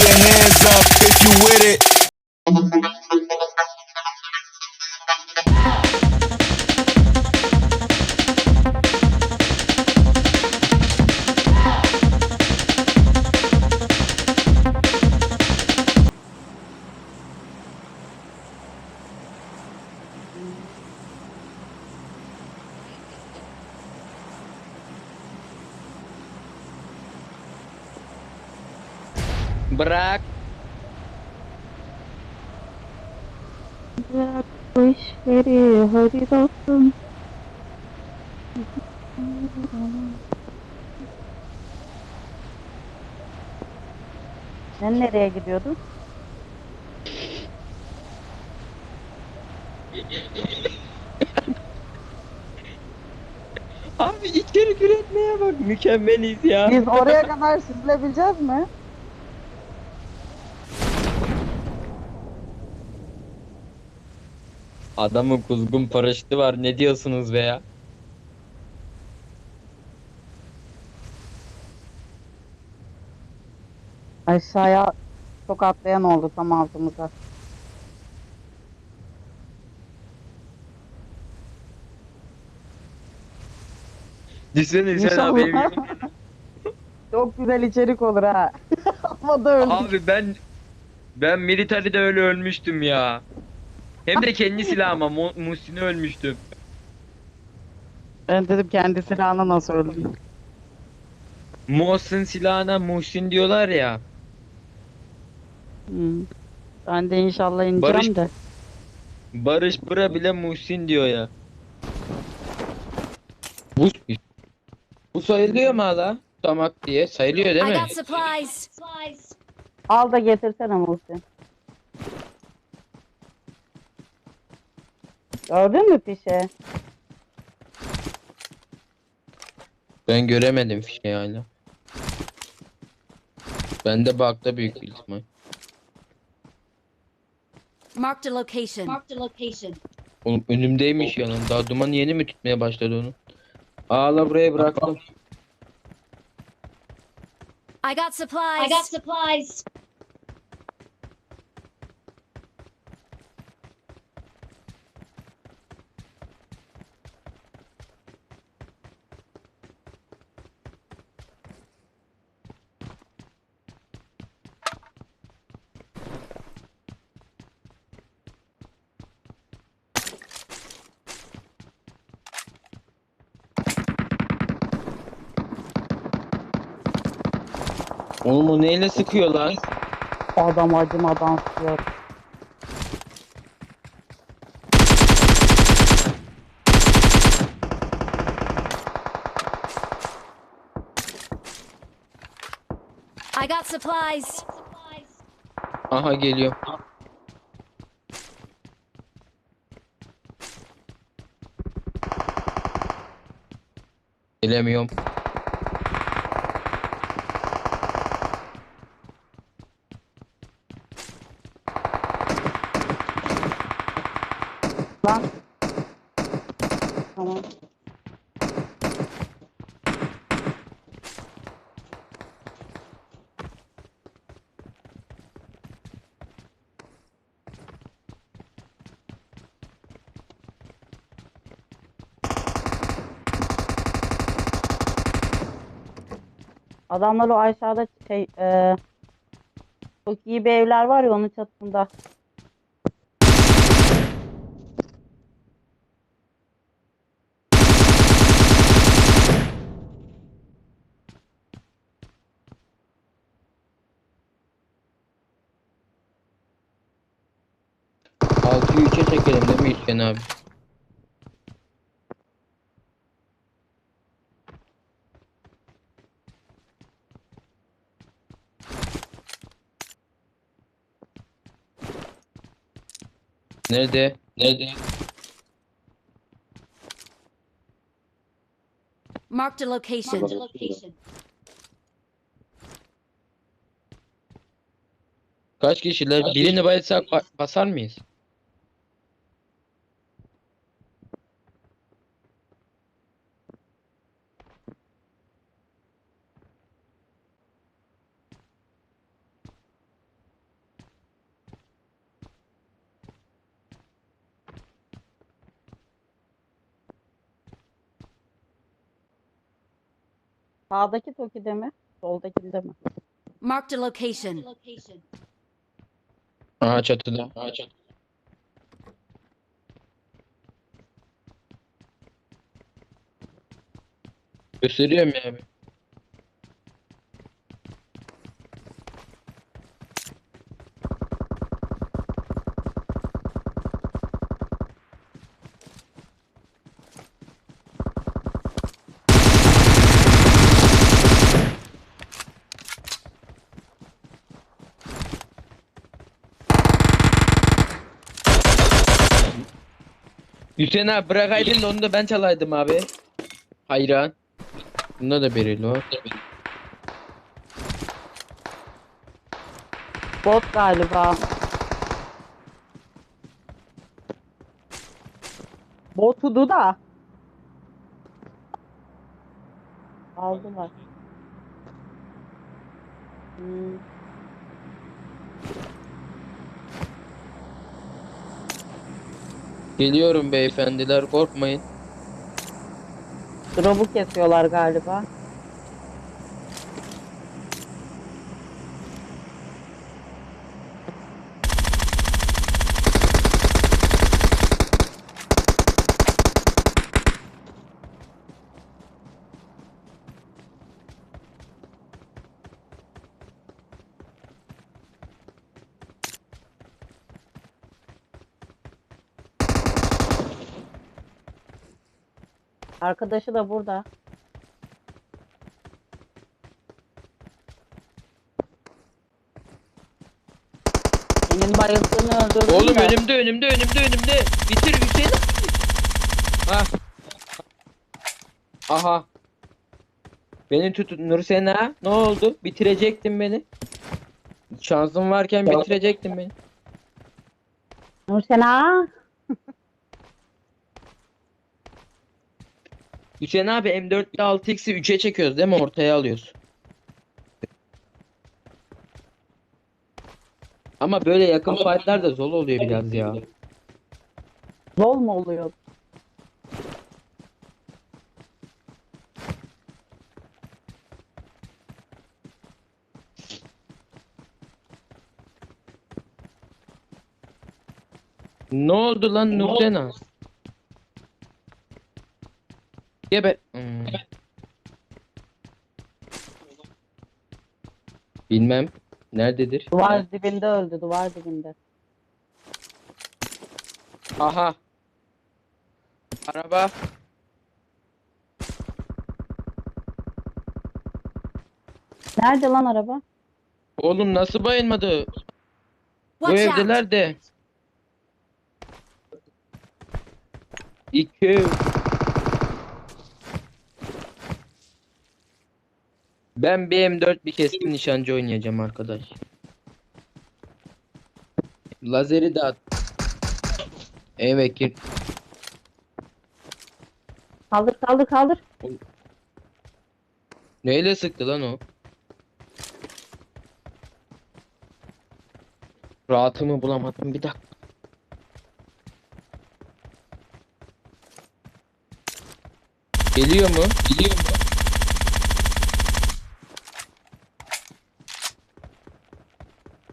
your hands up if you with it. Bırak bu işleri hadi dostum. Sen nereye gidiyordun? Abi içerik üretmeye bak. Mükemmeliz ya. Biz oraya kadar süzülebileceğiz mi? Adamın kuzgun paraşütü var. Ne diyorsunuz be ya? Aşağıya çok atlayan oldu tam altımıza. Düşünsene sen abi. İnşallah. Çok güzel içerik olur ha. Ama da öldü. Abi ben ben militaride öyle ölmüştüm ya. Hem de kendi silahıma Mu- Muhsin'i ölmüştüm. Ben dedim kendi silahına nasıl öldü. Muhsin silahına Muhsin diyorlar ya. Hmm. Ben de inşallah ineceğim Barış- de. Barış Bıra bile Muhsin diyor ya. Bu bu sayılıyor mu hala? Tamak diye sayılıyor değil mi? Al da getirsene Muhsin. Gördün mü pişe? Ben göremedim fişeği hala. Bende bug'da büyük bir ihtimal. Marked a location. Marked a location. Oğlum önümdeymiş yalan. Daha duman yeni mi tutmaya başladı onu? Ağla buraya bıraktım. I got supplies. I got supplies. Oğlum o neyle sıkıyor lan? Adam acımadan sıkıyor. I got supplies. Aha geliyor. Gelemiyorum. Adamlar o aşağıda şey e, çok iyi bir evler var ya onun çatısında. Altıyı üçe çekelim değil mi Hüseyin abi? Nerede? Nerede? Marked a location. Marked a location. Kaç kişiler? Birini bayılsak ba- basar mıyız? Sağdaki Toki'de mi? Soldakinde mi? Marked a location. Aha çatıda. Aha çatıda. Gösteriyorum ya abi. Hüseyin abi bırakaydın da onu da ben çalaydım abi. Hayran. Bunda da beril var. Bot galiba. Botudu da. Aldılar. Hmm. Geliyorum beyefendiler korkmayın. Drop'u kesiyorlar galiba. Arkadaşı da burada. Senin bayıldığını öldürdüm Oğlum de. önümde önümde önümde önümde. Bitir Hüseyin. Ha. Aha. Beni tut Nursena. Ne oldu? Bitirecektin beni. Şansın varken bitirecektin beni. Nursena. Hüseyin abi M4 ile 6x'i 3'e çekiyoruz değil mi? Ortaya alıyoruz. Ama böyle yakın fight'lar da zor oluyor biraz ya. Zol mu oluyor? Ne oldu lan Nursena? Gebe. Hmm. Bilmem. Nerededir? Duvar dibinde öldü, duvar dibinde. Aha. Araba. Nerede lan araba? Oğlum nasıl bayılmadı? Bu Watch out! evdeler de. İki. Ben bir M4 bir keskin nişancı oynayacağım arkadaş. Lazeri de at. Evet gir. Kaldır, kaldır, kaldır. Neyle sıktı lan o? Rahatımı bulamadım bir dakika. Geliyor mu? Geliyor mu?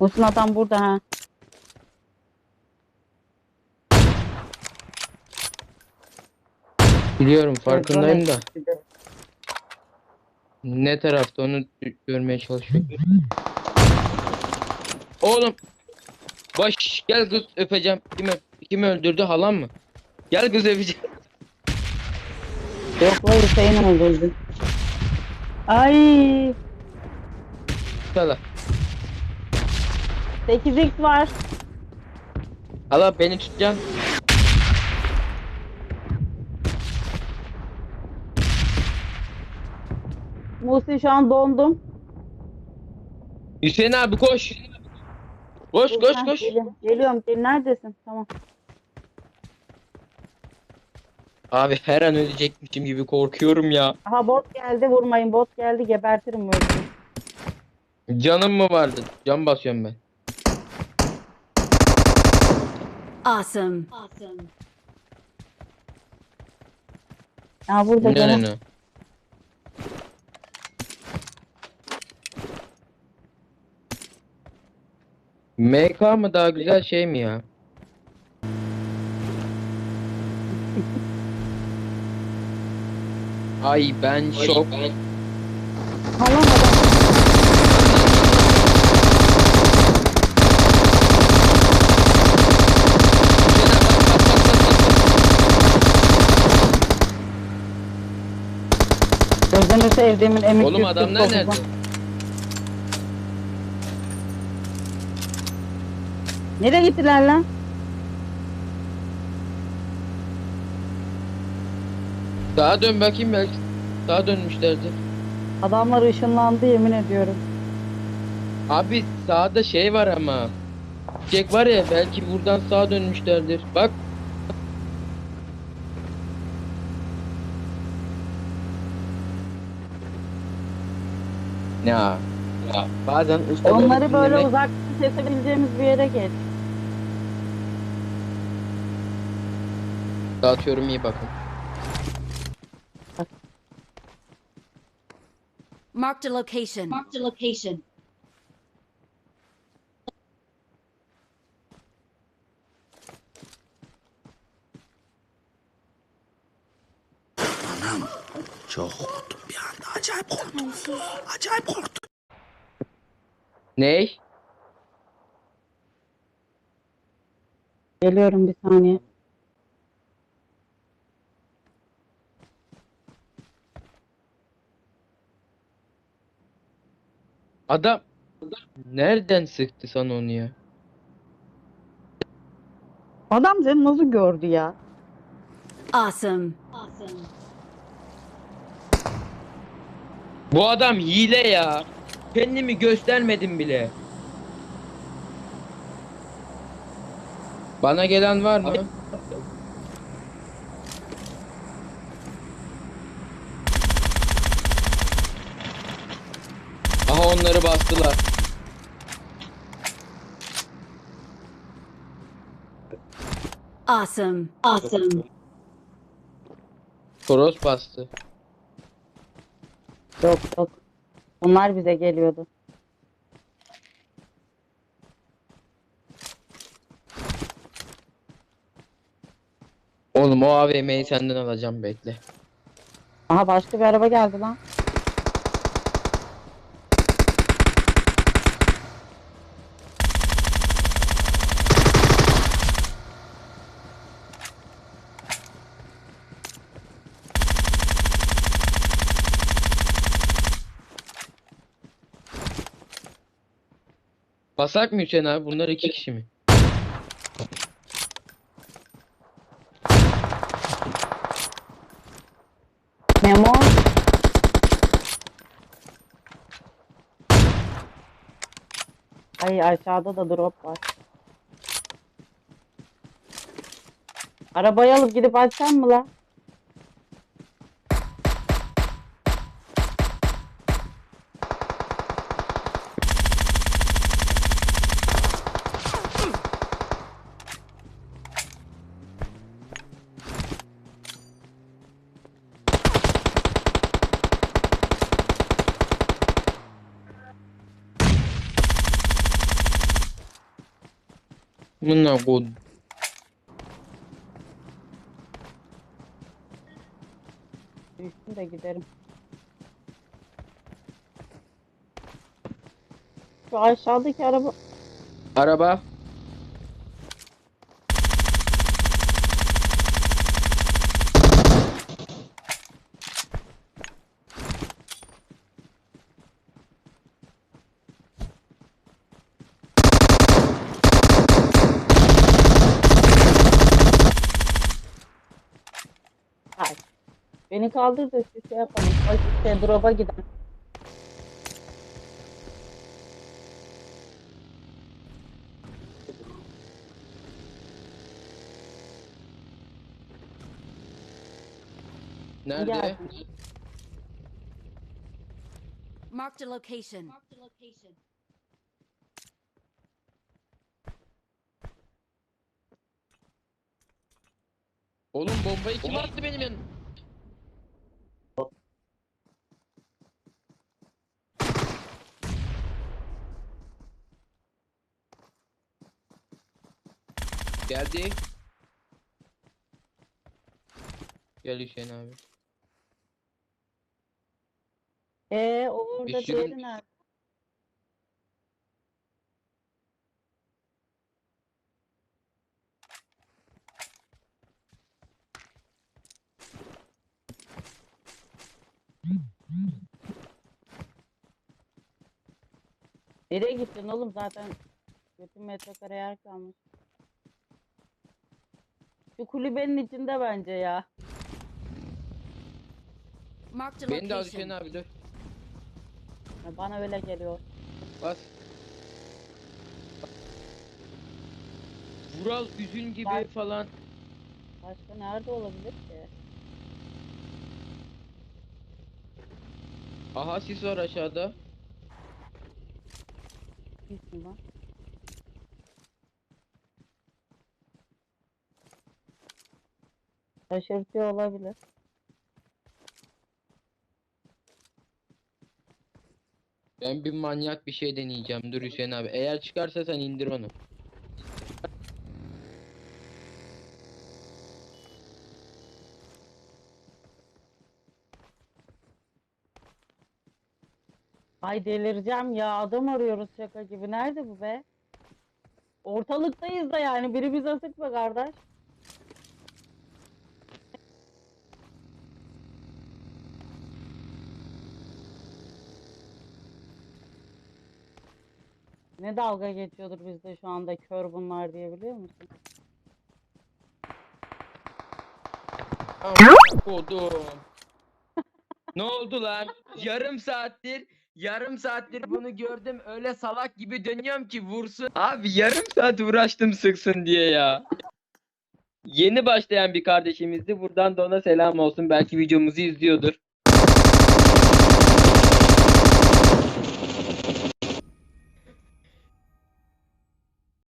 Musun adam burada ha. Biliyorum farkındayım da. Ne tarafta onu görmeye çalışıyorum. Oğlum. Baş gel kız öpeceğim. Kimi, kimi öldürdü halam mı? Gel kız öpeceğim. Yok lan Hüseyin öldürdü. Ay, Hala. 8x var. Hala beni tutacaksın. Musi şu an dondum. Hüseyin abi koş. Koş koş koş. Geliyorum, geliyorum. Gel, neredesin? Tamam. Abi her an ölecekmişim gibi korkuyorum ya. Aha bot geldi, vurmayın. Bot geldi, gebertirim öldüm. Canım mı vardı? Can basıyorum ben. Awesome. Awesome. Ya burada No no gene. MK mı daha güzel şey mi ya? Ay ben şok. Alamadım. Gözünü sevdiğimin emik Oğlum adamlar nerede? Nereye gittiler lan? Sağa dön bakayım belki. Sağa dönmüşlerdir. Adamlar ışınlandı yemin ediyorum. Abi sağda şey var ama. Çiçek var ya belki buradan sağa dönmüşlerdir. Bak. Ya. ya. Bazen ustaların Onları böyle dinlemek- uzaktan kesebileceğimiz bir yere geç. Dağıtıyorum iyi bakın. Marked a location. Marked a location. Çok korktum bir anda. Acayip korktum. Acayip korktum. Ney? Geliyorum bir saniye. Adam nereden sıktı sana onu ya? Adam seni nasıl gördü ya? Awesome. Awesome. Bu adam hile ya. Kendimi göstermedim bile. Bana gelen var mı? Aha onları bastılar. Awesome. Awesome. Toros bastı. Yok yok. Onlar bize geliyordu. Oğlum o AVM'yi senden alacağım bekle. Aha başka bir araba geldi lan. Basak mı Hüseyin abi? Bunlar iki kişi mi? Memo. Ay aşağıda da drop var. Arabayı alıp gidip açsam mı la? Bunlar bu. Düştüm de giderim. Şu aşağıdaki araba Araba. Ay. Beni kaldır da şu şey yapalım. Ay işte drop'a gidelim. Nerede? Geldim. Marked a location. Marked a location. Oğlum bombayı kim attı benim yanıma? Geldi. Gel Hüseyin abi. Ee o orada sürü- diğeri nerede? Nereye gittin oğlum zaten bütün metrekare yer kalmış. Şu kulübenin içinde bence ya. Marked a Beni de al Hüseyin location. abi dur. Ya Bana öyle geliyor. Bas. Vural üzün gibi Bak. falan. Başka nerede olabilir ki? Aha sis var aşağıda. Hiç mi var? Şaşırtıyor olabilir. Ben bir manyak bir şey deneyeceğim. Dur Hüseyin abi. Eğer çıkarsa sen indir onu. Ay delireceğim ya. Adam arıyoruz şaka gibi. Nerede bu be? Ortalıktayız da yani. Biri bize sıkma kardeş. Ne dalga geçiyordur bizde şu anda kör bunlar diye biliyor musun? Kodum. ne oldu lan? Yarım saattir yarım saattir bunu gördüm. Öyle salak gibi dönüyorum ki vursun. Abi yarım saat uğraştım sıksın diye ya. Yeni başlayan bir kardeşimizdi. Buradan da ona selam olsun. Belki videomuzu izliyordur.